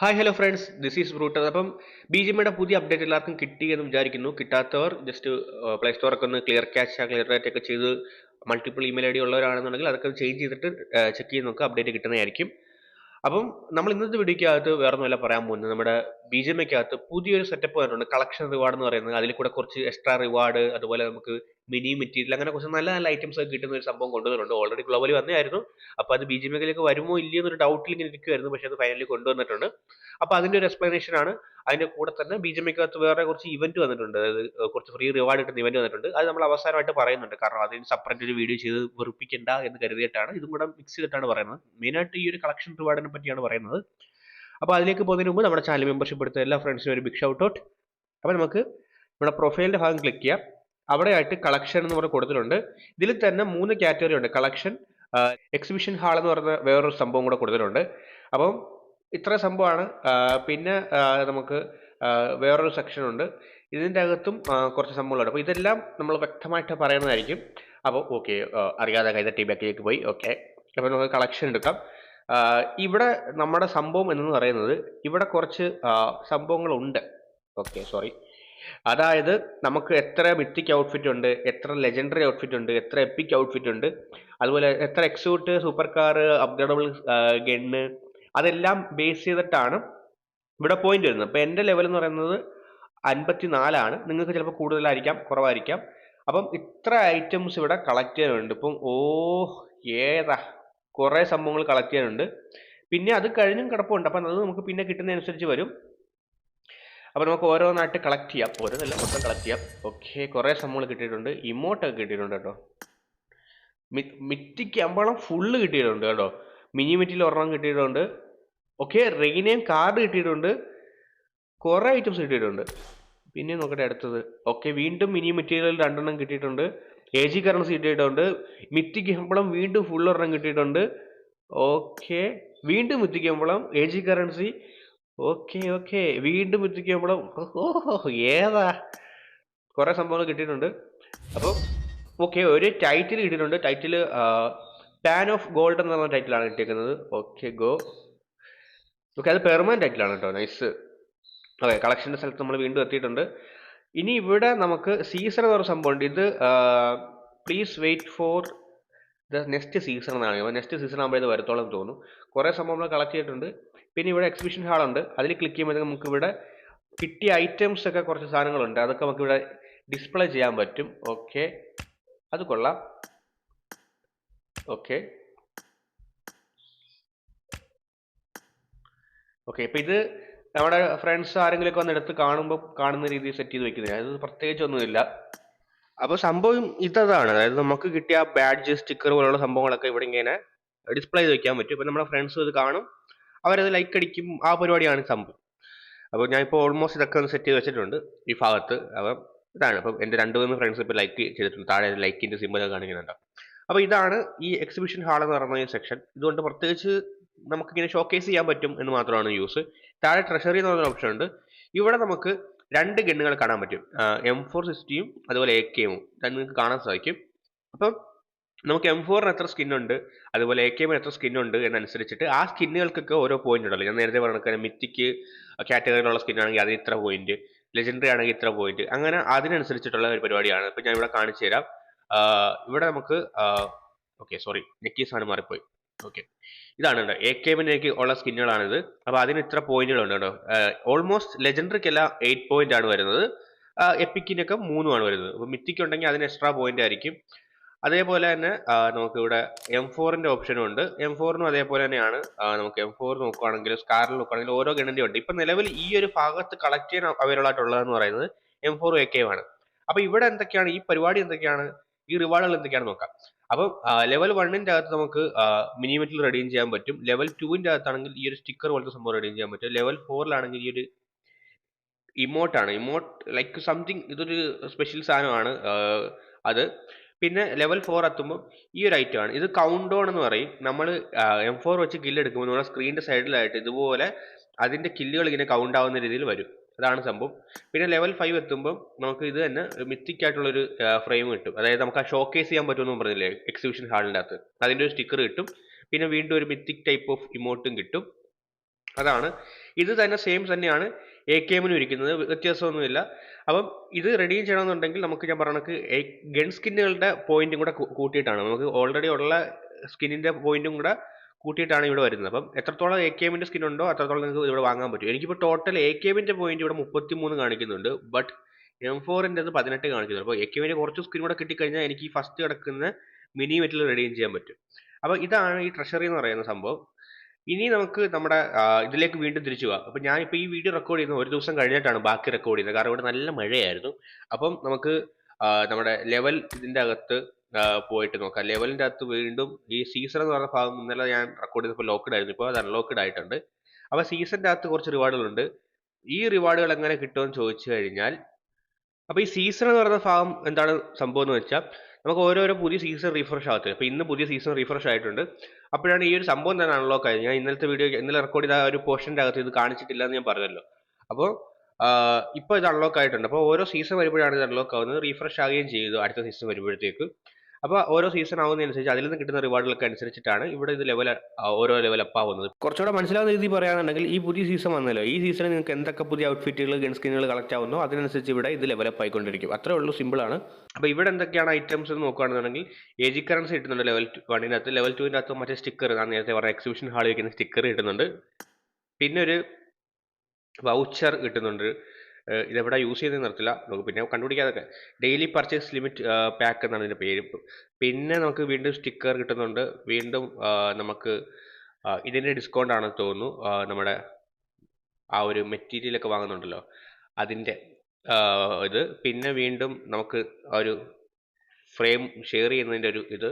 Hi hello friends this is brother Appam B G പിയുടെ പുതിയ update എല്ലാവർക്കും കിട്ടി എന്ന് വിചാരിക്കുന്നു. കിട്ടാത്തവർ ജസ്റ്റ് പ്ലേ സ്റ്റോറൊക്കെ ഒന്ന് ക്ലിയർ ക്യാച്ച് ക്ലിയർ റേറ്റ് ഒക്കെ ചെയ്ത് മൾട്ടിപ്പിൾ ഇമെയിൽ ഐ ഡി ഉള്ളവരാണെന്നുണ്ടെങ്കിൽ അതൊക്കെ ചേഞ്ച് ചെയ്തിട്ട് ചെക്ക് ചെയ്ത് നോക്കുക. അപ്ഡേറ്റ് കിട്ടുന്നതായിരിക്കും. അപ്പം നമ്മൾ ഇന്നത്തെ വീഡിയോക്കകത്ത് വേറെ ഒന്നുമല്ല പറയാൻ പോകുന്നത്. നമ്മുടെ ബി ജി പിക്കകത്ത് പുതിയൊരു സെറ്റപ്പ് വന്നിട്ടുണ്ട്. കളക്ഷൻ റിവാർഡ് എന്ന് പറയുന്നത്. അതിൽ കൂടെ കുറച്ച് എക്സ്ട്രാ റിവാർഡ് അതുപോലെ നമുക്ക് മിനി മെറ്റീരിയൽ അങ്ങനെ കുറച്ച് നല്ല നല്ല ഐറ്റംസ് ഒക്കെ കിട്ടുന്ന ഒരു സംഭവം കൊണ്ടുവന്നിട്ടുണ്ട്. ഓൾറെഡി ഗ്ലോബലി വന്നതായിരുന്നു. അപ്പോൾ അത് ബി ജെ പിയിലേക്ക് വരുമോ ഇല്ലയോ എന്നൊരു ഡൗട്ടിൽ ഇങ്ങനെ ഇരിക്കുമായിരുന്നു പക്ഷെ അത് ഫൈനലി കൊണ്ടുവന്നിട്ടുണ്ട്. അപ്പോൾ അതിന്റെ ഒരു എക്സ്പ്ലനേഷൻ ആണ്. അതിന്റെ കൂടെ തന്നെ ബി ജെ എമ്മിക്കകത്ത് വേറെ കുറച്ച് ഇവന്റ് വന്നിട്ടുണ്ട്. അതായത് കുറച്ച് ഫ്രീ റിവാർഡ് കിട്ടുന്ന ഇവന്റ് വന്നിട്ടുണ്ട്. അത് നമ്മൾ അവസാനമായിട്ട് പറയുന്നുണ്ട്. കാരണം അതിന് സെപ്പറേറ്റ് ഒരു വീഡിയോ ചെയ്ത് വെറുപ്പിക്കണ്ട എന്ന് കരുതിയിട്ടാണ്. ഇതും കൂടെ മിക്സ് ചെയ്തിട്ടാണ് പറയുന്നത്. മെയിനായിട്ട് ഈ ഒരു കളക്ഷൻ റിവാർഡിനെ പറ്റിയാണ് പറയുന്നത്. അപ്പോൾ അതിലേക്ക് പോകുന്നതിന് മുമ്പ് നമ്മുടെ ചാനൽ മെമ്പർഷിപ്പ് എടുത്ത എല്ലാ ഫ്രണ്ട്സിനും ഒരു ബിഗ് ഷൗട്ട് ഔട്ട് അപ്പോൾ നമുക്ക് നമ്മുടെ പ്രൊഫൈലിന്റെ ഭാഗം ക്ലിക്ക് ചെയ്യാം. അവിടെയായിട്ട് കളക്ഷൻ എന്ന് പറഞ്ഞ് കൊടുത്തിട്ടുണ്ട്. ഇതിൽ തന്നെ മൂന്ന് കാറ്റഗറി ഉണ്ട്. കളക്ഷൻ എക്സിബിഷൻ ഹാൾ എന്ന് പറയുന്ന വേറൊരു സംഭവം കൂടെ കൊടുത്തിട്ടുണ്ട്. അപ്പം ഇത്ര സംഭവമാണ്. പിന്നെ നമുക്ക് വേറൊരു സെക്ഷൻ ഉണ്ട്. ഇതിന്റെ അകത്തും കുറച്ച് സംഭവങ്ങളുണ്ട്. അപ്പോൾ ഇതെല്ലാം നമ്മൾ വ്യക്തമായിട്ട് പറയുന്നതായിരിക്കും. അപ്പോൾ ഓക്കെ അറിയാതെ ടീ ബാക്കിലേക്ക് പോയി. ഓക്കെ അപ്പോൾ നമുക്ക് കളക്ഷൻ എടുക്കാം. ഇവിടെ നമ്മുടെ സംഭവം എന്ന് പറയുന്നത് ഇവിടെ കുറച്ച് സംഭവങ്ങളുണ്ട്. ഓക്കെ സോറി അതായത് നമുക്ക് എത്ര മിത്തിക് ഔട്ട്ഫിറ്റ് ഉണ്ട് എത്ര ലെജൻഡറി ഔട്ട്ഫിറ്റ് ഉണ്ട് എത്ര എപ്പിക് ഔട്ട്ഫിറ്റ് ഉണ്ട് അതുപോലെ എത്ര എക്സൂട്ട് സൂപ്പർ കാർ അപ്ഗ്രേഡബിൾ ഗണ്ണ് അതെല്ലാം ബേസ് ചെയ്തിട്ടാണ് ഇവിടെ പോയിന്റ് വരുന്നത്. അപ്പോൾ എന്റെ ലെവൽ എന്ന് പറയുന്നത് അൻപത്തി നാലാണ് നിങ്ങൾക്ക് ചിലപ്പോൾ കൂടുതലായിരിക്കാം കുറവായിരിക്കാം. അപ്പം ഇത്ര ഐറ്റംസ് ഇവിടെ കളക്ട് ചെയ്യാനുണ്ട്. ഇപ്പം ഓ ഏതാ കുറേ സംഭവങ്ങൾ കളക്ട് ചെയ്യാനുണ്ട്. പിന്നെ അത് കഴിഞ്ഞും കിടപ്പുണ്ട്. അപ്പം അത് നമുക്ക് പിന്നെ കിട്ടുന്നതനുസരിച്ച് വരും. അപ്പോൾ നമുക്ക് ഓരോന്നായിട്ട് കളക്ട് ചെയ്യാം. ഓരോന്നല്ല മൊത്തം കളക്ട് ചെയ്യാം. ഓക്കെ കുറേ സംഭവങ്ങൾ കിട്ടിയിട്ടുണ്ട്. ഇമോട്ടൊക്കെ കിട്ടിയിട്ടുണ്ട് കേട്ടോ. മിറ്റിക്ക് അമ്പളം ഫുള്ള് കിട്ടിയിട്ടുണ്ട് കേട്ടോ. മിനി മിറ്റിൽ ഒരെണ്ണം കിട്ടിയിട്ടുണ്ട്. ഓക്കെ റെയിനെയും കാർഡ് കിട്ടിയിട്ടുണ്ട്. കുറേ ഐറ്റംസ് കിട്ടിയിട്ടുണ്ട്. പിന്നെ നോക്കട്ടെ അടുത്തത്. ഓക്കെ വീണ്ടും മിനി മെറ്റീരിയൽ രണ്ടെണ്ണം കിട്ടിയിട്ടുണ്ട്. എ ജി കറൻസി കിട്ടിയിട്ടുണ്ട്. മിത്തിക്ക് ശമ്പളം വീണ്ടും ഫുൾ ഒരെണ്ണം കിട്ടിയിട്ടുണ്ട്. ഓക്കെ വീണ്ടും മിത്തിക്ക് ശമ്പളം A G currency okay okay. വീണ്ടും എത്തിക്കുമ്പോൾ ഓഹോ ഏതാ? കുറെ സംഭവങ്ങൾ കിട്ടിയിട്ടുണ്ട്. അപ്പോൾ ഓക്കെ ഒരു ടൈറ്റിൽ കിട്ടിയിട്ടുണ്ട്. ടൈറ്റിൽ പാൻ ഓഫ് ഗോൾഡ് എന്ന് പറഞ്ഞ ടൈറ്റിലാണ് കിട്ടിയിരിക്കുന്നത് ഓക്കെ ഗോ. ഓക്കെ അത് പെർമനന്റ് ടൈറ്റിലാണ് കേട്ടോ. നൈസ് ഓക്കെ കളക്ഷന്റെ സ്ഥലത്ത് നമ്മൾ വീണ്ടും എത്തിയിട്ടുണ്ട്. ഇനി ഇവിടെ നമുക്ക് സീസൺ എന്ന് പറഞ്ഞ സംഭവമുണ്ട്. ഇത് please wait for the next season എന്നാണ്. നെക്സ്റ്റ് സീസൺ ആകുമ്പോൾ ഇത് വരത്തോളം തോന്നുന്നു. കുറേ സംഭവങ്ങൾ കളക്ട് ചെയ്തിട്ടുണ്ട്. പിന്നെ ഇവിടെ എക്സിബിഷൻ ഹാൾ ഉണ്ട്. അതിൽ ക്ലിക്ക് ചെയ്യുമ്പോൾ നമുക്ക് ഇവിടെ കിട്ടിയ ഐറ്റംസ് ഒക്കെ കുറച്ച് സാധനങ്ങളുണ്ട്. അതൊക്കെ നമുക്ക് ഇവിടെ ഡിസ്പ്ലേ ചെയ്യാൻ പറ്റും. ഓക്കെ അത് കൊള്ളാം. ഓക്കെ ഓക്കെ ഇപ്പം ഇത് നമ്മുടെ ഫ്രണ്ട്സ് ആരെങ്കിലുമൊക്കെ വന്ന് എടുത്ത് കാണുമ്പോൾ കാണുന്ന രീതിയിൽ സെറ്റ് ചെയ്ത് വെക്കുന്നത് അത് പ്രത്യേകിച്ചൊന്നുമില്ല അപ്പോൾ സംഭവം ഇതാണ് അതായത് നമുക്ക് കിട്ടിയ ബാഡ്ജ് സ്റ്റിക്കർ പോലുള്ള സംഭവങ്ങളൊക്കെ ഇവിടെ ഇങ്ങനെ ഡിസ്പ്ലേ ചെയ്ത് വെക്കാൻ പറ്റും. ഇപ്പം നമ്മുടെ ഫ്രണ്ട്സ് ഇത് കാണും. അവരത് ലൈക്ക് അടിക്കും. ആ പരിപാടിയാണ് സംഭവം. അപ്പോൾ ഞാൻ ഇപ്പോൾ ഓൾമോസ്റ്റ് ഇതൊക്കെ ഒന്ന് സെറ്റ് ചെയ്ത് വെച്ചിട്ടുണ്ട്. ഈ ഭാഗത്ത് അപ്പം ഇതാണ്. അപ്പം എന്റെ രണ്ട് മൂന്ന് ഫ്രണ്ട്സ് ഇപ്പോൾ ലൈക്ക് ചെയ്തിട്ടുണ്ട്. താഴെ ലൈക്കിന്റെ സിമ്പിളൊക്കെ കാണിക്കുന്നുണ്ട്. അപ്പോൾ ഇതാണ് ഈ എക്സിബിഷൻ ഹാൾ എന്ന് പറയുന്ന ഈ സെക്ഷൻ ഇതുകൊണ്ട് പ്രത്യേകിച്ച് നമുക്കിങ്ങനെ ഷോക്കേസ് ചെയ്യാൻ പറ്റും എന്ന് മാത്രമാണ് യൂസ് താഴെ ട്രഷറി എന്ന് പറയുന്ന ഓപ്ഷൻ ഉണ്ട്. ഇവിടെ നമുക്ക് രണ്ട് ഗണ്ണുകൾ കാണാൻ പറ്റും. എം ഫോർ സിക്സ്റ്റിയും അതുപോലെ എ കെയും നിങ്ങൾക്ക് കാണാൻ സാധിക്കും. അപ്പം നമുക്ക് എം ഫോറിന് എത്ര സ്കിൻ ഉണ്ട് അതുപോലെ എ കെമിന് എത്ര സ്കിൻ ഉണ്ട് എന്നനുസരിച്ചിട്ട് ആ സ്കിന്നുകൾക്കൊക്കെ ഓരോ പോയിന്റ് ഉണ്ടല്ലോ. ഞാൻ നേരത്തെ പറഞ്ഞ മിത്തിക്ക് കാറ്റഗറിയിലുള്ള സ്കിൻ ആണെങ്കിൽ അതിന് ഇത്ര പോയിന്റ് ലെജൻഡറി ആണെങ്കിൽ ഇത്ര പോയിന്റ് അങ്ങനെ അതിനനുസരിച്ചിട്ടുള്ള ഒരു പരിപാടിയാണ്. ഇപ്പം ഞാൻ ഇവിടെ കാണിച്ചു തരാം. ഇവിടെ നമുക്ക് ഓക്കെ സോറി നെക്കീസാണ് മാറിപ്പോയി. ഓക്കെ ഇതാണ് കേട്ടോ എ കെമിലേക്ക് ഉള്ള സ്കിന്നുകളാണിത് അപ്പോൾ അതിന് ഇത്ര പോയിന്റുകളുണ്ട് കേട്ടോ. ഓൾമോസ്റ്റ് ലെജൻഡറിക്കെല്ലാം എയ്റ്റ് പോയിന്റ് ആണ് വരുന്നത്. എപ്പിക്കിനൊക്കെ മൂന്നുമാണ് വരുന്നത്. അപ്പോൾ മിത്തിക്ക് ഉണ്ടെങ്കിൽ അതിന് എക്സ്ട്രാ പോയിന്റ് ആയിരിക്കും. അതേപോലെ തന്നെ നമുക്ക് ഇവിടെ എം ഫോറിന്റെ ഓപ്ഷനും ഉണ്ട്. എം ഫോറിനും അതേപോലെ തന്നെയാണ് നമുക്ക് എം ഫോർ നോക്കുകയാണെങ്കിൽ സ്കാറിൽ നോക്കുകയാണെങ്കിൽ ഓരോ ഗണിന്റെ ഉണ്ട്. ഇപ്പം നിലവിൽ ഈ ഒരു ഭാഗത്ത് കളക്ട് ചെയ്യാൻ അവൈലബിൾ ആയിട്ടുള്ളതെന്ന് പറയുന്നത് എം ഫോറും എ കെയും ആണ്. അപ്പോൾ ഇവിടെ എന്തൊക്കെയാണ് ഈ പരിപാടി എന്തൊക്കെയാണ് ഈ റിവാർഡുകൾ എന്തൊക്കെയാണ് നോക്കാം. അപ്പം ലെവൽ വണ്ണിന്റെ അകത്ത് നമുക്ക് മിനി മെറ്റൽ റെഡീം ചെയ്യാൻ പറ്റും. ലെവൽ ടുവിന്റെ അകത്താണെങ്കിൽ ഈ ഒരു സ്റ്റിക്കർ പോലത്തെ സംഭവം റെഡീം ചെയ്യാൻ പറ്റും. ലെവൽ ഫോറിലാണെങ്കിൽ ഈ ഒരു ഇമോട്ടാണ് ഇമോട്ട് ലൈക്ക് സംതിങ് ഇതൊരു സ്പെഷ്യൽ സാധനമാണ് അത്. പിന്നെ ലെവൽ ഫോർ എത്തുമ്പോൾ ഈ ഒരു ഐറ്റം ആണ്. ഇത് കൗണ്ട് ഡൗൺ എന്ന് പറയും. നമ്മൾ എം ഫോർ വെച്ച് കില്ല് എടുക്കുമ്പോൾ നമ്മുടെ സ്ക്രീനിന്റെ സൈഡിലായിട്ട് ഇതുപോലെ അതിന്റെ കില്ലുകൾ ഇങ്ങനെ കൗണ്ട് ആവുന്ന രീതിയിൽ വരും. അതാണ് സംഭവം. പിന്നെ ലെവൽ ഫൈവ് എത്തുമ്പോൾ നമുക്ക് ഇത് തന്നെ മിത്തിക് ആയിട്ടുള്ളൊരു ഫ്രെയിം കിട്ടും. അതായത് നമുക്ക് ആ ഷോക്കേസ് ചെയ്യാൻ പറ്റുമെന്ന് പറഞ്ഞില്ലേ എക്സിബിഷൻ ഹാളിന്റെ അകത്ത്. അതിന്റെ ഒരു സ്റ്റിക്കർ കിട്ടും. പിന്നെ വീണ്ടും ഒരു മിത്തിക് ടൈപ്പ് ഓഫ് ഇമോട്ടും കിട്ടും. അതാണ്. ഇത് തന്നെ സെയിം തന്നെയാണ്. എ കെ എമ്മിനും ഇരിക്കുന്നത്. വ്യത്യാസമൊന്നുമില്ല. അപ്പം ഇത് റെഡീം ചെയ്യണമെന്നുണ്ടെങ്കിൽ നമുക്ക് ഞാൻ പറഞ്ഞ ഗൺ സ്കിന്നുകളുടെ പോയിന്റും കൂടെ കൂട്ടിയിട്ടാണ്. നമുക്ക് ഓൾറെഡി ഉള്ള സ്കിന്നിന്റെ പോയിന്റും കൂടെ കൂട്ടിയിട്ടാണ് ഇവിടെ വരുന്നത്. അപ്പം എത്രത്തോളം എ കെ എമ്മിന്റെ സ്കിൻ ഉണ്ടോ അത്രത്തോളം നിങ്ങൾക്ക് ഇവിടെ വാങ്ങാൻ പറ്റും. എനിക്കിപ്പോൾ ടോട്ടൽ എ കെ എമ്മിന്റെ പോയിന്റ് ഇവിടെ മുപ്പത്തി മൂന്ന് കാണിക്കുന്നുണ്ട് ബട്ട് എം ഫോറിന്റെ അത് പതിനെട്ട് കാണിക്കുന്നുണ്ട്. അപ്പോൾ എ കെ എമ്മിന്റെ കുറച്ച് സ്കിൻ കൂടെ കിട്ടിക്കഴിഞ്ഞാൽ എനിക്ക് ഈ ഫസ്റ്റ് കിടക്കുന്ന മിനി മെറ്റൽ റെഡീം ചെയ്യാൻ പറ്റും. അപ്പോൾ ഇതാണ് ഈ ട്രഷറി എന്ന് പറയുന്ന സംഭവം. ഇനി നമുക്ക് നമ്മുടെ ഇതിലേക്ക് വീണ്ടും തിരിച്ചു പോകാം അപ്പോൾ ഞാനിപ്പോൾ ഈ വീഡിയോ റെക്കോർഡ് ചെയ്യുന്നത് ഒരു ദിവസം കഴിഞ്ഞിട്ടാണ് ബാക്കി റെക്കോർഡ് ചെയ്യുന്നത്. കാരണം ഇവിടെ നല്ല മഴയായിരുന്നു. അപ്പം നമുക്ക് നമ്മുടെ ലെവൽ ഇതിന്റെ അകത്ത് പോയിട്ട് നോക്കാം. ലെവലിന്റെ അകത്ത് വീണ്ടും ഈ സീസൺ എന്ന് പറഞ്ഞ ഭാഗം ഇന്നലെ ഞാൻ റെക്കോർഡ് ചെയ്തപ്പോൾ ലോക്ക്ഡ് ആയിരുന്നു. ഇപ്പോൾ അത് അൺലോക്ക്ഡ് ആയിട്ടുണ്ട്. അപ്പോൾ സീസണിന്റെ അകത്ത് കുറച്ച് റിവാർഡുകളുണ്ട് ഈ റിവാർഡുകൾ എങ്ങനെ കിട്ടുമെന്ന് ചോദിച്ചു കഴിഞ്ഞാൽ അപ്പോൾ ഈ സീസൺ എന്ന് പറയുന്ന ഭാഗം എന്താണ് സംഭവം എന്ന് വെച്ചാൽ നമുക്ക് ഓരോരോ പുതിയ സീസൺ റിഫ്രഷ് ആകത്തില്ല. അപ്പോൾ ഇന്ന് പുതിയ സീസൺ റിഫ്രഷ് ആയിട്ടുണ്ട്. അപ്പോഴാണ് ഈ ഒരു സംഭവം തന്നെ അൺലോക്ക് ആയത് ഞാൻ ഇന്നലത്തെ വീഡിയോ ഇന്നലെ റെക്കോർഡ് ചെയ്ത ഒരു പോർഷന്റെ അകത്ത് ഇത് കാണിച്ചിട്ടില്ല എന്ന് ഞാൻ പറഞ്ഞല്ലോ. അപ്പോൾ ഇപ്പോൾ ഇത് അൺലോക്ക് ആയിട്ടുണ്ട്. അപ്പോൾ ഓരോ സീസൺ വരുമ്പോഴാണ് ഇത് അൺലോക്ക് ആവുന്നത്. റീഫ്രഷ് ആകുകയും ചെയ്തു അടുത്ത സീസൺ വരുമ്പോഴത്തേക്ക്. അപ്പോൾ ഓരോ സീസൺ ആവുന്നതനുസരിച്ച് അതിൽ നിന്ന് കിട്ടുന്ന റിവാർഡുകളൊക്കെ അനുസരിച്ചിട്ടാണ് ഇവിടെ ഇത് ലെവൽ ഓരോ ലെവൽ അപ്പ് ആവുന്നത്. കുറച്ചുകൂടെ മനസ്സിലാവുന്ന രീതി പറയുകയാണെന്നുണ്ടെങ്കിൽ ഈ പുതിയ സീസൺ വന്നല്ലോ. ഈ സീസണിൽ നിങ്ങൾക്ക് എന്തൊക്കെ പുതിയ ഔട്ട്ഫിറ്റുകൾ ഗൺ സ്കിന്നുകൾ കളക്ട് ആവുന്നോ അതിനനുസരിച്ച് ഇവിടെ ഇത് ലെവൽ അപ്പ് ആയിക്കൊണ്ടിരിക്കും. അത്രേ ഉള്ളൂ സിമ്പിൾ ആണ്. അപ്പോൾ ഇവിടെ എന്തൊക്കെയാണ് ഐറ്റംസ് എന്ന് നോക്കുകയാണെന്നുണ്ടെങ്കിൽ എജി കറൻസി കിട്ടുന്നുണ്ട് ലെവൽ വണ്ണിനകത്ത് ലെവൽ ടുവിന്റെ അകത്ത് മറ്റേ സ്റ്റിക്കർ ഞാൻ നേരത്തെ പറഞ്ഞ എക്സിബിഷൻ ഹാളിൽ വയ്ക്കുന്ന സ്റ്റിക്കർ കിട്ടുന്നുണ്ട്. പിന്നെ ഒരു വൗച്ചർ കിട്ടുന്നുണ്ട്. ഇതെവിടെ യൂസ് ചെയ്ത് നിർത്തില്ല നമുക്ക് പിന്നെ കണ്ടുപിടിക്കാതൊക്കെ. ഡെയിലി പർച്ചേസ് ലിമിറ്റ് പാക്ക് എന്നാണ് ഇതിന്റെ പേര്. പിന്നെ നമുക്ക് വീണ്ടും സ്റ്റിക്കർ കിട്ടുന്നുണ്ട്. വീണ്ടും നമുക്ക് ഇതിന്റെ ഡിസ്കൗണ്ട് ആണെന്ന് തോന്നുന്നു. നമ്മുടെ ആ ഒരു മെറ്റീരിയലൊക്കെ വാങ്ങുന്നുണ്ടല്ലോ. അതിന്റെ ഇത്. പിന്നെ വീണ്ടും നമുക്ക് ഒരു ഫ്രെയിം ഷെയർ ചെയ്യുന്നതിന്റെ ഒരു ഇത്.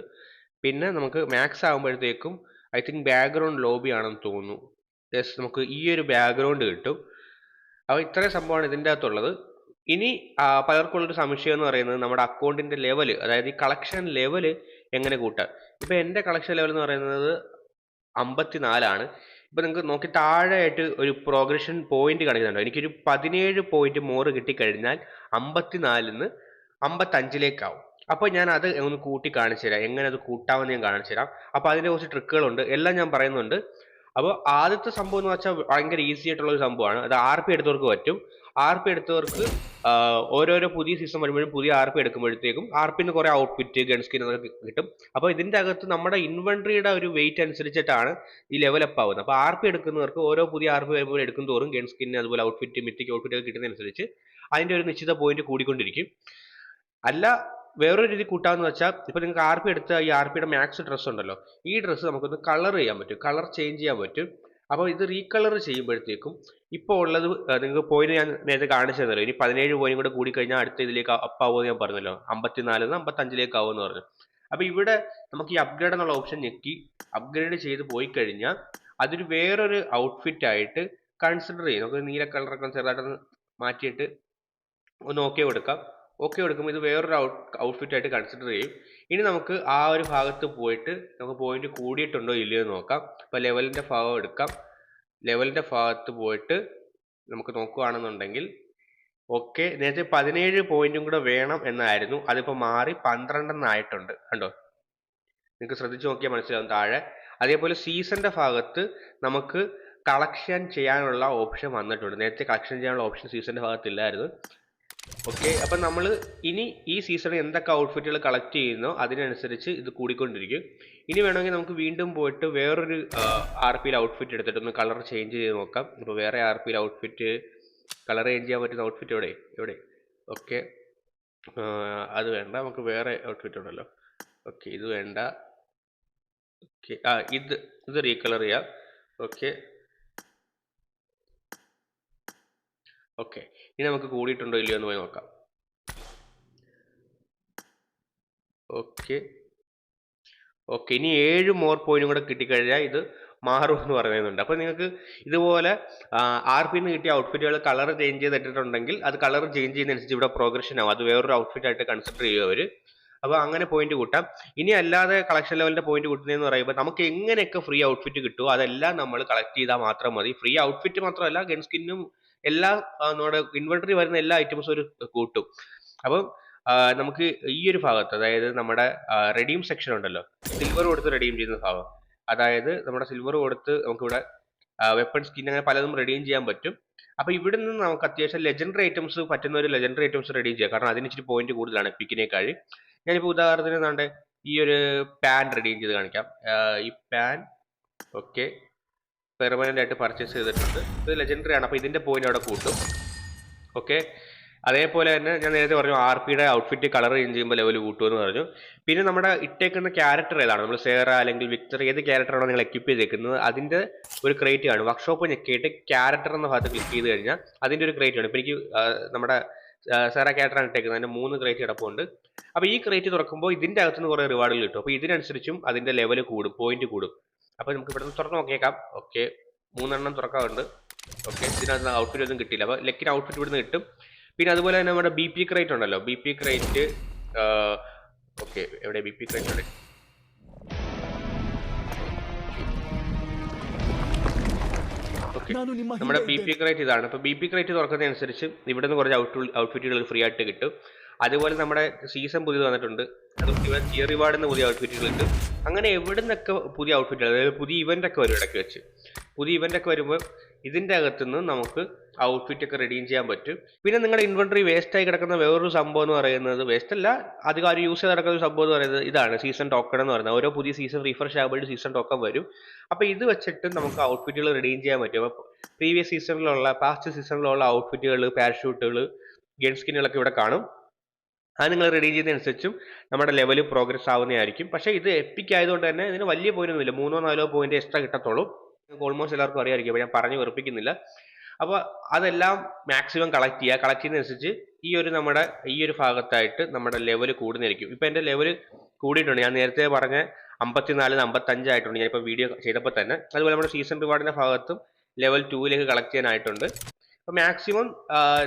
പിന്നെ നമുക്ക് മാക്സ് ആകുമ്പോഴത്തേക്കും ഐ തിങ്ക് ബാക്ക്ഗ്രൗണ്ട് ലോബി ആണെന്ന് തോന്നുന്നു. യെസ് നമുക്ക് ഈ ഒരു ബാക്ക്ഗ്രൗണ്ട് കിട്ടും. അപ്പോൾ ഇത്രയും സംഭവമാണ് ഇതിന്റെ അകത്തുള്ളത്. ഇനി പലർക്കുള്ളൊരു സംശയം എന്ന് പറയുന്നത് നമ്മുടെ അക്കൗണ്ടിന്റെ ലെവൽ അതായത് ഈ കളക്ഷൻ ലെവൽ എങ്ങനെ കൂട്ടാം. ഇപ്പോൾ എന്റെ കളക്ഷൻ ലെവൽ എന്ന് പറയുന്നത് അമ്പത്തി നാലാണ് ഇപ്പോൾ നിങ്ങൾക്ക് നോക്കി താഴെയായിട്ട് ഒരു പ്രോഗ്രഷൻ പോയിന്റ് കാണിക്കുന്നുണ്ടോ. എനിക്കൊരു പതിനേഴ് പോയിന്റ് മോറ് കിട്ടിക്കഴിഞ്ഞാൽ അമ്പത്തിനാലിൽ നിന്ന് അമ്പത്തഞ്ചിലേക്കാവും. അപ്പോൾ ഞാൻ അത് ഒന്ന് കൂട്ടി കാണിച്ചു തരാം എങ്ങനെ അത് കൂട്ടാമെന്ന് ഞാൻ കാണിച്ചു തരാം അപ്പോൾ അതിന്റെ കുറച്ച് ട്രിക്കുകളുണ്ട് എല്ലാം ഞാൻ പറയുന്നുണ്ട്. അപ്പോൾ ആദ്യത്തെ സംഭവം എന്ന് വെച്ചാൽ ഭയങ്കര ഈസി ആയിട്ടുള്ള ഒരു സംഭവമാണ്. അത് ആർ പി എടുത്തവർക്ക് പറ്റും. ആർ പി എടുത്തവർക്ക് ഓരോരോ പുതിയ സീസൺ വരുമ്പോഴും പുതിയ ആർ പി എടുക്കുമ്പോഴത്തേക്കും ആർ പിന്ന് കുറേ ഔട്ട്ഫിറ്റ് ഗൺ സ്കിൻ അതൊക്കെ കിട്ടും. അപ്പോൾ ഇതിന്റെ അകത്ത് നമ്മുടെ ഇൻവെൻട്രിയുടെ ഒരു വെയിറ്റ് അനുസരിച്ചിട്ടാണ് ഈ ലെവൽ അപ്പ് ആവുന്നത്. അപ്പോൾ ആർ പി എടുക്കുന്നവർക്ക് ഓരോ പുതിയ ആർ പി വരുമ്പോൾ എടുക്കും തോറും ഗൺ സ്കിൻ അതുപോലെ ഔട്ട്ഫിറ്റ് മിത്തിക്ക് ഔട്ട്ഫിറ്റ് ഒക്കെ കിട്ടുന്നതനുസരിച്ച് അതിന്റെ ഒരു നിശ്ചിത പോയിന്റ് കൂടിക്കൊണ്ടിരിക്കും. അല്ല വേറൊരു രീതി കൂട്ടാന്ന് വെച്ചാൽ ഇപ്പൊ നിങ്ങൾക്ക് ആർ പി എടുത്ത ഈ ആർ പിയുടെ മാക്സ് ഡ്രസ്സ് ഉണ്ടല്ലോ. ഈ ഡ്രസ്സ് നമുക്കൊന്ന് കളർ ചെയ്യാൻ പറ്റും. കളർ ചേഞ്ച് ചെയ്യാൻ പറ്റും. അപ്പോൾ ഇത് റീകളർ ചെയ്യുമ്പോഴത്തേക്കും ഇപ്പോൾ ഉള്ളത് നിങ്ങൾക്ക് പോയിന്റ് ഞാൻ നേരത്തെ കാണിച്ചു തന്നല്ലോ ഇനി പതിനേഴ് പോയിന്റ് കൂടെ കൂടി കഴിഞ്ഞാൽ അടുത്ത ഇതിലേക്ക് അപ്പാവോ ആവുമെന്ന് ഞാൻ പറഞ്ഞല്ലോ. അമ്പത്തിനാലിൽ നിന്ന് അമ്പത്തഞ്ചിലേക്ക് ആവുമെന്ന് പറഞ്ഞു. അപ്പോൾ ഇവിടെ നമുക്ക് ഈ അപ്ഗ്രേഡ് എന്നുള്ള ഓപ്ഷൻ ഞെക്കി അപ്ഗ്രേഡ് ചെയ്ത് പോയി കഴിഞ്ഞാൽ അതൊരു വേറൊരു ഔട്ട്ഫിറ്റ് ആയിട്ട് കൺസിഡർ ചെയ്യും. നമുക്ക് നീല കളറൊക്കെ ചെറുതായിട്ടൊന്ന് മാറ്റിയിട്ട് ഒന്ന് ഓക്കെ കൊടുക്കാം. ഓക്കെ കൊടുക്കുമ്പോൾ ഇത് വേറൊരു ഔട്ട് ഔട്ട്ഫിറ്റ് ആയിട്ട് കൺസിഡർ ചെയ്യും. ഇനി നമുക്ക് ആ ഒരു ഭാഗത്ത് പോയിട്ട് നമുക്ക് പോയിന്റ് കൂടിയിട്ടുണ്ടോ ഇല്ലയോ എന്ന് നോക്കാം. അപ്പോൾ ലെവലിന്റെ ഭാഗം എടുക്കാം. ലെവലിന്റെ ഭാഗത്ത് പോയിട്ട് നമുക്ക് നോക്കുകയാണെന്നുണ്ടെങ്കിൽ ഓക്കെ നേരത്തെ പതിനേഴ് പോയിന്റും കൂടെ വേണം എന്നായിരുന്നു. അതിപ്പോൾ മാറി പന്ത്രണ്ടെന്നായിട്ടുണ്ട് കണ്ടോ? നിങ്ങൾക്ക് ശ്രദ്ധിച്ചു നോക്കിയാൽ മനസ്സിലാവും താഴെ. അതേപോലെ സീസണിന്റെ ഭാഗത്ത് നമുക്ക് കളക്ഷൻ ചെയ്യാനുള്ള ഓപ്ഷൻ വന്നിട്ടുണ്ട്. നേരത്തെ കളക്ഷൻ ചെയ്യാനുള്ള ഓപ്ഷൻ സീസണിന്റെ ഭാഗത്തില്ലായിരുന്നു ഓക്കെ അപ്പം നമ്മൾ ഇനി ഈ സീസണിൽ എന്തൊക്കെ ഔട്ട്ഫിറ്റുകൾ കളക്ട് ചെയ്യുന്നോ അതിനനുസരിച്ച് ഇത് കൂടിക്കൊണ്ടിരിക്കും. ഇനി വേണമെങ്കിൽ നമുക്ക് വീണ്ടും പോയിട്ട് വേറൊരു ആർ പിയിൽ ഔട്ട്ഫിറ്റ് എടുത്തിട്ട് ഒന്ന് കളർ ചേഞ്ച് ചെയ്ത് നോക്കാം. ഇപ്പോൾ വേറെ ആർ പിയിൽ ഔട്ട്ഫിറ്റ് കളർ ചേഞ്ച് ചെയ്യാൻ പറ്റുന്ന ഔട്ട്ഫിറ്റ് എവിടെ? എവിടെ? ഓക്കെ അത് വേണ്ട. നമുക്ക് വേറെ ഔട്ട്ഫിറ്റ് ഉണ്ടല്ലോ. ഓക്കെ ഇത് വേണ്ട. ഓക്കെ ആ ഇത് ഇത് റീകളർ ചെയ്യാം. Okay okay. ഇനി നമുക്ക് കൂടിയിട്ടുണ്ടോ ഇല്ലയോ എന്ന് പോയി നോക്കാം. ഓക്കെ. ഓക്കെ ഇനി ഏഴ് മോർ പോയിന്റും കൂടെ കിട്ടിക്കഴിഞ്ഞാൽ ഇത് മാറും എന്ന് പറയുന്നുണ്ട്. അപ്പോൾ നിങ്ങൾക്ക് ഇതുപോലെ ആർ പിന്ന് കിട്ടിയ ഔട്ട്ഫിറ്റുകൾ കളർ ചേഞ്ച് ചെയ്തിട്ടുണ്ടെങ്കിൽ അത് കളർ ചേഞ്ച് ചെയ്യുന്നതനുസരിച്ച് ഇവിടെ പ്രോഗ്രഷൻ ആവും. അത് വേറൊരു ഔട്ട്ഫിറ്റ് ആയിട്ട് കൺസിഡർ ചെയ്യുക അവർ അപ്പോൾ അങ്ങനെ പോയിന്റ് കൂട്ടാം. ഇനി അല്ലാതെ കളക്ഷൻ ലെവലിന്റെ പോയിന്റ് കൂട്ടുന്നതെന്ന് പറയുമ്പോൾ നമുക്ക് എങ്ങനെയൊക്കെ ഫ്രീ ഔട്ട്ഫിറ്റ് കിട്ടുമോ അതെല്ലാം നമ്മൾ കളക്ട് ചെയ്താൽ മാത്രം മതി. ഫ്രീ ഔട്ട്ഫിറ്റ് മാത്രമല്ല ഗൺ സ്കിന്നും എല്ലാ നമ്മുടെ ഇൻവെന്ററി വരുന്ന എല്ലാ ഐറ്റംസും ഒരു കൂട്ടും. അപ്പം നമുക്ക് ഈ ഒരു ഭാഗത്ത് അതായത് നമ്മുടെ റെഡീം സെക്ഷൻ ഉണ്ടല്ലോ. സിൽവർ കൊടുത്ത് റെഡീം ചെയ്യുന്ന ഭാഗം. അതായത് നമ്മുടെ സിൽവർ കൊടുത്ത് നമുക്കിവിടെ വെപ്പൺ സ്കിൻ അങ്ങനെ പലതും റെഡീം ചെയ്യാൻ പറ്റും. അപ്പൊ ഇവിടെ നിന്ന് നമുക്ക് അത്യാവശ്യം ലെജൻഡറി ഐറ്റംസ് പറ്റുന്ന ഒരു ലെജൻഡറി ഐറ്റംസ് റെഡീം ചെയ്യാം. കാരണം അതിന് ഇച്ചിരി പോയിന്റ് കൂടുതലാണ് എപ്പിക്കിനേക്കാൾ ഞാനിപ്പോൾ ഉദാഹരണത്തിന് എന്താണ്ട് ഈ ഒരു പാൻ റെഡീം ചെയ്ത് കാണിക്കാം. ഈ പാൻ ഓക്കെ പെർമനന്റ് ആയിട്ട് പർച്ചേസ് ചെയ്തിട്ടുണ്ട്. ഇത് ലെജൻഡറി ആണ്. അപ്പോൾ ഇതിന്റെ പോയിന്റ് അവിടെ കൂട്ടും. ഓക്കെ അതേപോലെ തന്നെ ഞാൻ നേരത്തെ പറഞ്ഞു ആർ പിയുടെ ഔട്ട്ഫിറ്റ് കളർ ചേഞ്ച് ചെയ്യുമ്പോൾ ലെവൽ കൂട്ടുമെന്ന് പറഞ്ഞു. പിന്നെ നമ്മുടെ ഇട്ടേക്കുന്ന ക്യാരക്ടർ ഏതാണ്? നമ്മൾ സേറ അല്ലെങ്കിൽ വിക്ടർ ഏത് ക്യാരക്ടറാണോ നിങ്ങൾ എക്യൂപ്പ് ചെയ്തേക്കുന്നത്? അതിന്റെ ഒരു ക്രേറ്റ് ആണ് വർക്ക്ഷോപ്പ് ഞെക്കിയിട്ട് ക്യാരക്ടർ എന്ന ഭാഗത്ത് ക്ലിക്ക് ചെയ്ത് കഴിഞ്ഞാൽ അതിന്റെ ഒരു ക്രേറ്റ് ആണ് ഇപ്പൊ എനിക്ക് നമ്മുടെ സേറ ക്യാരക്ടറാണ് ഇട്ടേക്കുന്നത്. അതിന്റെ മൂന്ന് ക്രേറ്റ് കിടപ്പുണ്ട്. അപ്പോൾ ഈ ക്രേറ്റ് തുറക്കുമ്പോൾ ഇതിന്റെ അകത്തുനിന്ന് കുറേ റിവാർഡുകൾ കിട്ടും. അപ്പോൾ ഇതിനനുസരിച്ചും അതിന്റെ ലെവൽ കൂടും പോയിന്റ് കൂടും. അപ്പോൾ നമുക്ക് ഇവിടെ നിന്ന് തുറന്ന് നോക്കിയേക്കാം. ഓക്കെ മൂന്നെണ്ണം തുറക്കാറുണ്ട്. ഓക്കെ ഇതിനകത്ത് ഔട്ട്ഫിറ്റ് ഒന്നും കിട്ടിയില്ല. അപ്പോൾ ലെക്കിന് ഔട്ട്ഫിറ്റ് ഇവിടുന്ന് കിട്ടും. പിന്നെ അതുപോലെ തന്നെ നമ്മുടെ ബി പി ക്രൈറ്റ് ഉണ്ടല്ലോ. ബി പി ക്രൈറ്റ് ഓക്കെ എവിടെ ബി പി ക്രൈറ്റ് ഉണ്ട്? നമ്മുടെ ബി പി ക്രൈറ്റ് ഇതാണ്. അപ്പോൾ ബി പി ക്രൈറ്റ് തുറക്കുന്നതിനനുസരിച്ച് ഇവിടെ നിന്ന് കുറച്ച് ഔട്ട് ഔട്ട്ഫിറ്റുകൾ ഫ്രീ ആയിട്ട് കിട്ടും. അതുപോലെ നമ്മുടെ സീസൺ പുതിയത് വന്നിട്ടുണ്ട്. അതും ഇവിടെ ടിയർ റിവാർഡെന്ന് പുതിയ ഔട്ട്ഫിറ്റുകൾ ഉണ്ട്. അങ്ങനെ എവിടെ നിന്നൊക്കെ പുതിയ ഔട്ട്ഫിറ്റുകൾ അതായത് പുതിയ ഇവന്റ് ഒക്കെ വരും ഇടയ്ക്ക് വെച്ച്. പുതിയ ഇവന്റ് ഒക്കെ വരുമ്പോൾ ഇതിന്റെ അകത്തുനിന്ന് നമുക്ക് ഔട്ട്ഫിറ്റ് ഒക്കെ റെഡീം ചെയ്യാൻ പറ്റും. പിന്നെ നിങ്ങളുടെ ഇൻവെന്ററി വേസ്റ്റായി കിടക്കുന്ന വേറൊരു സംഭവം എന്ന് പറയുന്നത് വേസ്റ്റ് അല്ല അധികം ആരും യൂസ് ചെയ്ത് നടക്കുന്ന ഒരു സംഭവം എന്ന് പറയുന്നത് ഇതാണ് സീസൺ ടോക്കൺ എന്ന് പറയുന്നത്. ഓരോ പുതിയ സീസൺ റീഫ്രഷ് ആകുമ്പോൾ സീസൺ ടോക്കൺ വരും. അപ്പോൾ ഇത് വെച്ചിട്ട് നമുക്ക് ഔട്ട്ഫിറ്റുകൾ റെഡീം ചെയ്യാൻ പറ്റും. അപ്പോൾ പ്രീവിയസ് സീസണിലുള്ള പാസ്റ്റ് സീസണിലുള്ള ഔട്ട്ഫിറ്റുകൾ പാരഷൂട്ടുകൾ ഗൺ സ്കിന്നുകളൊക്കെ ഇവിടെ കാണും. അത് നിങ്ങൾ റെഡി ചെയ്യുന്നതനുസരിച്ചും നമ്മുടെ ലെവൽ പ്രോഗ്രസ് ആവുന്നതായിരിക്കും. പക്ഷേ ഇത് എപ്പിക് ആയതുകൊണ്ട് തന്നെ ഇതിന് വലിയ പോയിന്റ് ഒന്നുമില്ല. മൂന്നോ നാലോ പോയിന്റ് എക്സ്ട്രാ കിട്ടത്തുള്ളൂ. നിങ്ങൾക്ക് ഓൾമോസ്റ്റ് എല്ലാവർക്കും അറിയാമായിരിക്കും. അപ്പോൾ ഞാൻ പറഞ്ഞു വെറുപ്പിക്കുന്നില്ല. അപ്പോൾ അതെല്ലാം മാക്സിമം കളക്ട് ചെയ്യുക. കളക്ട് ചെയ്യുന്നതനുസരിച്ച് ഈ ഒരു നമ്മുടെ ഈ ഒരു ഭാഗത്തായിട്ട് നമ്മുടെ ലെവൽ കൂടുന്നതായിരിക്കും. ഇപ്പം എന്റെ ലെവൽ കൂടിയിട്ടുണ്ട്. ഞാൻ നേരത്തെ പറഞ്ഞ അമ്പത്തിനാലിന് അമ്പത്തഞ്ചായിട്ടുണ്ട് ഞാനിപ്പോൾ വീഡിയോ ചെയ്തപ്പോൾ തന്നെ. അതുപോലെ നമ്മുടെ സീസൺ റിവാർഡിന്റെ ഭാഗത്തും ലെവൽ ടൂവിലേക്ക് കളക്ട് ചെയ്യാനായിട്ടുണ്ട്. അപ്പോൾ മാക്സിമം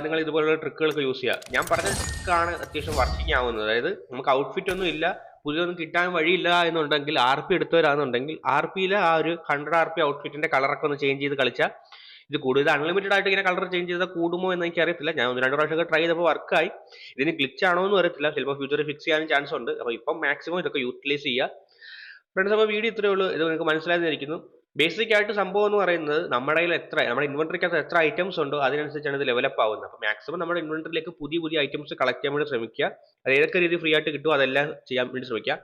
നിങ്ങൾ ഇതുപോലുള്ള ട്രിക്കുകളൊക്കെ യൂസ് ചെയ്യുക ഞാൻ പറഞ്ഞ ട്രിക്കാണ് അത്യാവശ്യം വർക്കിംഗ് ആവുന്നത്. അതായത് നമുക്ക് ഔട്ട്ഫിറ്റ് ഒന്നും ഇല്ല പുതിയതൊന്നും കിട്ടാൻ വഴിയില്ല എന്നുണ്ടെങ്കിൽ ആർ പി എടുത്തവരാണെന്നുണ്ടെങ്കിൽ ആർ പിയിലെ ആ ഒരു ഹൺഡ്രഡ് ആർ പി ഔട്ട്ഫിറ്റിന്റെ കളറൊക്കെ ഒന്ന് ചേഞ്ച് ചെയ്ത് കളിച്ചാൽ ഇത് കൂടുതൽ അൺലിമിറ്റഡ് ആയിട്ട് ഇങ്ങനെ കളർ ചേഞ്ച് ചെയ്താൽ കൂടുമോ എന്ന് എനിക്ക് അറിയത്തില്ല ഞാൻ ഒന്ന് രണ്ട് പ്രാവശ്യമൊക്കെ ട്രൈ ചെയ്തപ്പോൾ വർക്കായി ഇതിന് ഗ്ലിച്ച് ആണോ എന്ന് അറിയത്തില്ല. ചിലപ്പോൾ ഫ്യൂച്ചറിൽ ഫിക്സ് ചെയ്യാനും ചാൻസ് ഉണ്ട്. അപ്പോൾ ഇപ്പം മാക്സിമം ഇതൊക്കെ യൂട്ടിലൈസ് ചെയ്യുക ഫ്രണ്ട്സ് അപ്പോൾ വീഡിയോ ഇത്രയേ ഉള്ളൂ. ഇത് നിങ്ങൾക്ക് മനസ്സിലായിരിക്കുന്നു ബേസിക് ആയിട്ട് സംഭവം എന്ന് പറയുന്നത് നമ്മുടെ കയ്യിൽ എത്ര നമ്മുടെ ഇൻവെന്ററിക്കകത്ത് എത്ര ഐറ്റംസ് ഉണ്ടോ അതിനനുസരിച്ചാണ് ഇത് ഡെവലപ്പ് ആവുന്നത്. അപ്പോൾ മാക്സിമം നമ്മുടെ ഇൻവെന്ററിലേക്ക് പുതിയ പുതിയ ഐറ്റംസ് കളക്ട് ചെയ്യാൻ വേണ്ടി ശ്രമിക്കുക. അത് ഏതൊക്കെ രീതി ഫ്രീ ആയിട്ട് കിട്ടുമോ അതെല്ലാം ചെയ്യാൻ വേണ്ടി ശ്രമിക്കുക.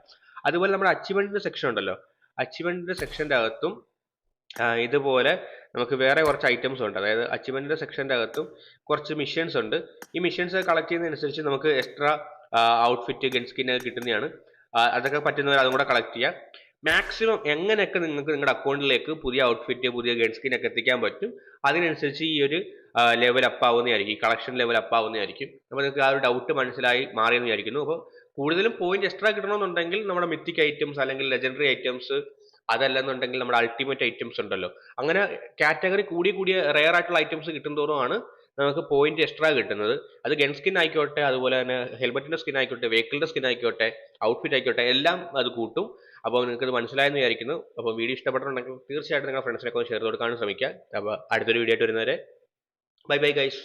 അതുപോലെ നമ്മുടെ അച്ചീവ്മെന്റിന്റെ സെക്ഷൻ ഉണ്ടല്ലോ. അച്ചീവ്മെന്റിന്റെ സെക്ഷന്റെ അകത്തും ഇതുപോലെ നമുക്ക് വേറെ കുറച്ച് ഐറ്റംസ് ഉണ്ട്. അതായത് അച്ചീവ്മെന്റിന്റെ സെക്ഷന്റെ അകത്തും കുറച്ച് മിഷൻസ് ഉണ്ട്. ഈ മിഷൻസ് കളക്ട് ചെയ്യുന്നതനുസരിച്ച് നമുക്ക് എക്സ്ട്രാ ഔട്ട്ഫിറ്റ് ഗൺ സ്കിൻ കിട്ടുന്നതാണ്. അതൊക്കെ പറ്റുന്നവർ അതും കൂടെ കളക്ട് ചെയ്യാം മാക്സിമം എങ്ങനെയൊക്കെ നിങ്ങൾക്ക് നിങ്ങളുടെ അക്കൗണ്ടിലേക്ക് പുതിയ ഔട്ട്ഫിറ്റ് പുതിയ ഗൺ സ്കിൻ ഒക്കെ എത്തിക്കാൻ പറ്റും അതിനനുസരിച്ച് ഈ ഒരു ലെവൽ അപ്പ് ആവുന്നതായിരിക്കും കളക്ഷൻ ലെവൽ അപ്പ് ആവുന്നതായിരിക്കും. അപ്പോൾ നിങ്ങൾക്ക് ആ ഒരു ഡൗട്ട് മനസ്സിലായി മാറിയെന്ന് വിചാരിക്കുന്നു. അപ്പോൾ കൂടുതലും പോയിന്റ് എക്സ്ട്രാ കിട്ടണമെന്നുണ്ടെങ്കിൽ നമ്മുടെ മിത്തിക് ഐറ്റംസ് അല്ലെങ്കിൽ ലെജൻഡറി ഐറ്റംസ് അതല്ലെന്നുണ്ടെങ്കിൽ നമ്മുടെ അൾട്ടിമേറ്റ് ഐറ്റംസ് ഉണ്ടല്ലോ. അങ്ങനെ കാറ്റഗറി കൂടി കൂടിയ റെയർ ആയിട്ടുള്ള ഐറ്റംസ് കിട്ടുന്തോറുമാണ് നമുക്ക് പോയിന്റ് എക്സ്ട്രാ കിട്ടുന്നത്. അത് ഗൺ സ്കിൻ ആയിക്കോട്ടെ അതുപോലെ തന്നെ ഹെൽമെറ്റിന്റെ സ്കിൻ ആയിക്കോട്ടെ വെഹിക്കിളിന്റെ സ്കിൻ ആയിക്കോട്ടെ ഔട്ട്ഫിറ്റ് ആയിക്കോട്ടെ എല്ലാം അത് കൂട്ടും. അപ്പോൾ നിങ്ങൾക്ക് ഇത് മനസ്സിലായെന്ന് വിചാരിക്കുന്നു. അപ്പോൾ വീഡിയോ ഇഷ്ടപ്പെട്ടിട്ടുണ്ടെങ്കിൽ തീർച്ചയായിട്ടും നിങ്ങളുടെ ഫ്രണ്ട്സിനൊക്കെ ഷെയർ കൊടുക്കാനും ശ്രമിക്കുക. അപ്പോൾ അടുത്തൊരു വീഡിയോ ആയിട്ട് വരുന്നവരെ ബൈ ബൈ ഗൈസ്